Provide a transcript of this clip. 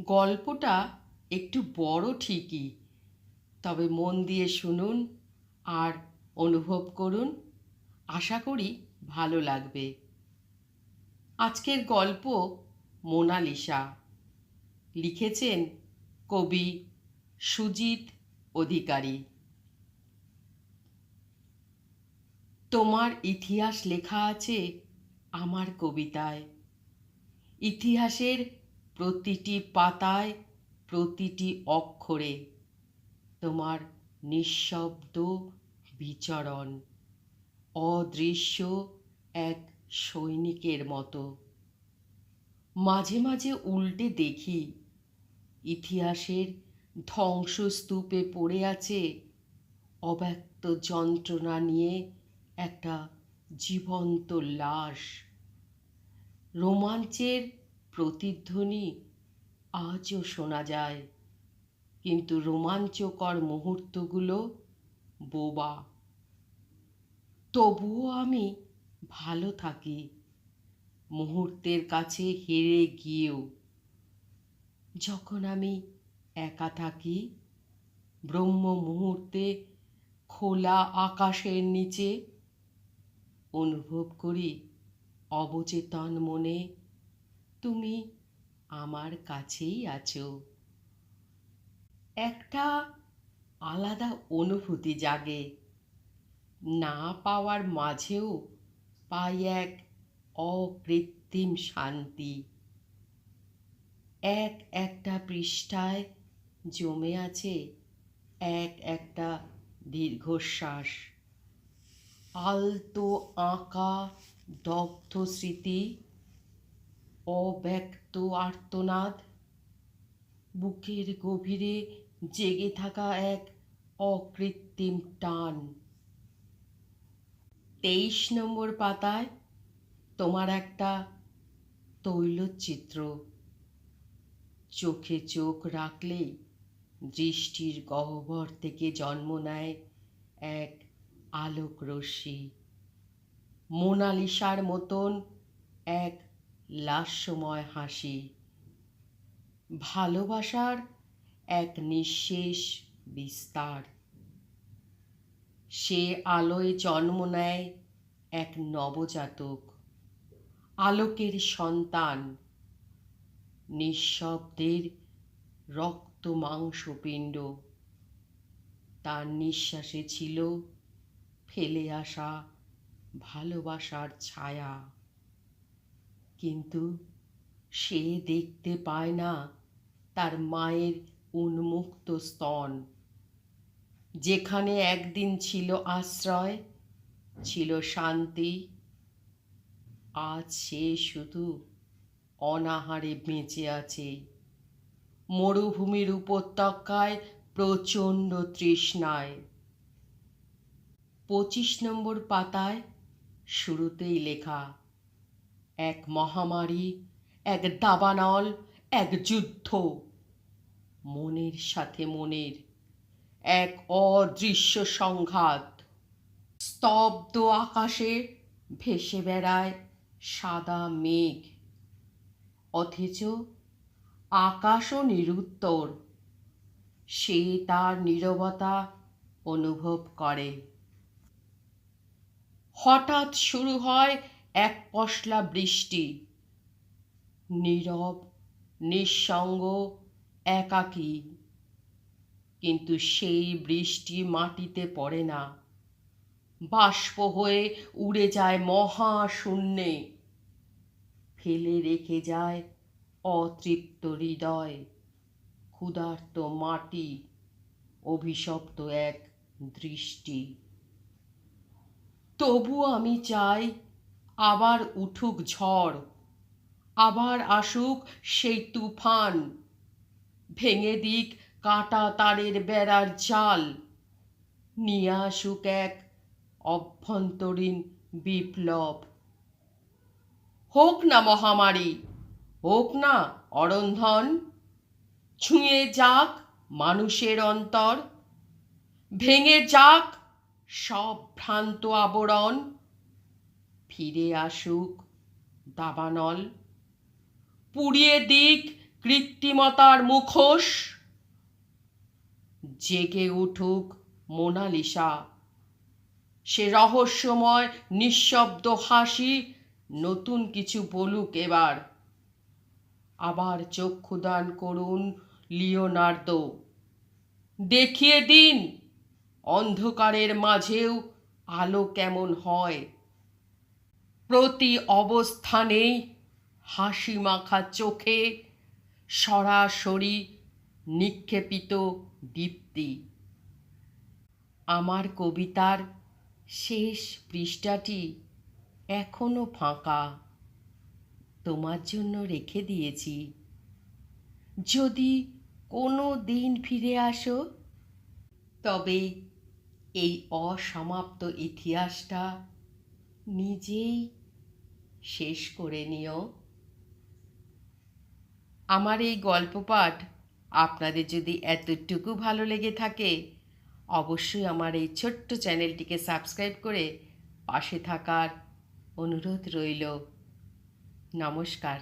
গল্পটা একটু বড় ঠিকই। তবে মন দিয়ে শুনুন আর অনুভব করুন। আশা করি ভালো লাগবে। আজকের গল্প মোনালিসা। লিখেছেন কবি সুজিত অধিকারী। তোমার ইতিহাস লেখা আছে আমার কবিতায়। ইতিহাসের প্রতিটি পাতায়, প্রতিটি অক্ষরে তোমার নিঃশব্দ বিচরণ, অদৃশ্য এক সৈনিকের মতো। মাঝে মাঝে উল্টে দেখি, ইতিহাসের ধ্বংসস্তূপে পড়ে আছে অব্যক্ত যন্ত্রণা নিয়ে একটা জীবন্ত লাশ। রোমাঞ্চের প্রতিধ্বনি আজও শোনা যায়। কিন্তু রোমাঞ্চকর মুহূর্তগুলো বোবা। তবুও আমি ভালো থাকি। মুহূর্তের কাছে হেরে গিয়েও। যখন আমি একা থাকি, ব্রহ্ম মুহূর্তে খোলা আকাশের নিচে অনুভব করি অবচেতন মনে তুমি আমার কাছেই আছো। একটা আলাদা অনুভূতি জাগে। না পাওয়ার মাঝেও পাই এক অকৃত্রিম শান্তি। এক একটা পৃষ্ঠায় জমে আছে এক একটা দীর্ঘশ্বাস। আলতো আঁকা দগ্ধ স্মৃতি অব্যক্ত আর্তনাদ। বুকের গভীরে জেগে থাকা এক অকৃত্রিম টান। তেইশ নম্বর পাতায় তোমার একটা তৈলচিত্র। চোখে চোখ রাখলেই দৃষ্টির গহ্বর থেকে জন্ম নেয় এক আলোক রশ্মি মোনালিসার মতন এক লাস্যময় হাসি। ভালোবাসার এক নিঃশেষ বিস্তার। সে আলোয় জন্ম নেয় এক নবজাতক। আলোকের সন্তান। নিঃশব্দের রক্ত মাংসপিণ্ড। তার নিঃশ্বাসে ছিল ফেলে আসা ভালোবাসার ছায়া। কিন্তু সে দেখতে পায় না তার মায়ের উন্মুক্ত স্তন। যেখানে একদিন ছিল আশ্রয়, ছিল শান্তি, আজ সে শুধু অনাহারে বেঁচে আছে। মরুভূমির উপত্যকায় প্রচণ্ড তৃষ্ণায়। পঁচিশ নম্বর পাতায় শুরুতেই লেখা এক মহামারী, এক দাবানল, এক যুদ্ধ। মনের সাথে মনের, এক অদৃশ্য সংঘাত। স্তব্ধ আকাশে ভেসে বেড়ায় সাদা মেঘ। অথচ আকাশও নিরুত্তর। সে তার নীরবতা অনুভব করে। হঠাৎ শুরু হয় এক পশলা বৃষ্টি। নীরব, নিঃসঙ্গ, একাকী। কিন্তু সেই বৃষ্টি মাটিতে পড়ে না। বাষ্প হয়ে উড়ে যায় মহাশূন্যে। ফেলে রেখে যায় অতৃপ্ত হৃদয়। ক্ষুধার্ত মাটি, অভিশপ্ত এক দৃষ্টি। তবু আমি চাই আবার উঠুক ঝড়, আবার আসুক সেই তুফান। ভেঙে দিক কাটা তারের বেড়ার জাল, নিয়ে আসুক এক অভ্যন্তরীণ বিপ্লব। হোক না মহামারী, হোক না অরন্ধন, ছুঁয়ে যাক মানুষের অন্তর, ভেঙে যাক সব ভ্রান্ত আবরণ। ফিরে আসুক, দাবানল। পুড়িয়ে দিক কৃত্রিমতার মুখোশ। জেগে উঠুক মোনালিসা। সে রহস্যময়, নিঃশব্দ হাসি, নতুন কিছু বলুক এবার। আবার চক্ষুদান করুন লিওনার্দো। দেখিয়ে দিন, অন্ধকারের মাঝেও আলো কেমন হয়। প্রতি অবস্থানেই হাসি মাখা চোখে সরাসরি নিক্ষেপিত দীপ্তি। আমার কবিতার শেষ পৃষ্ঠাটি এখনও ফাঁকা। তোমার জন্য রেখে দিয়েছি। যদি কোনো দিন ফিরে আসো, তবে এই অসমাপ্ত ইতিহাসটা নিজেই শেষ করে নিও। আমার এই গল্প পাঠ আপনাদের যদি এতটুকু ভালো লেগে থাকে, অবশ্যই আমার এই ছোট্ট চ্যানেলটিকে সাবস্ক্রাইব করে পাশে থাকার অনুরোধ রইল। নমস্কার।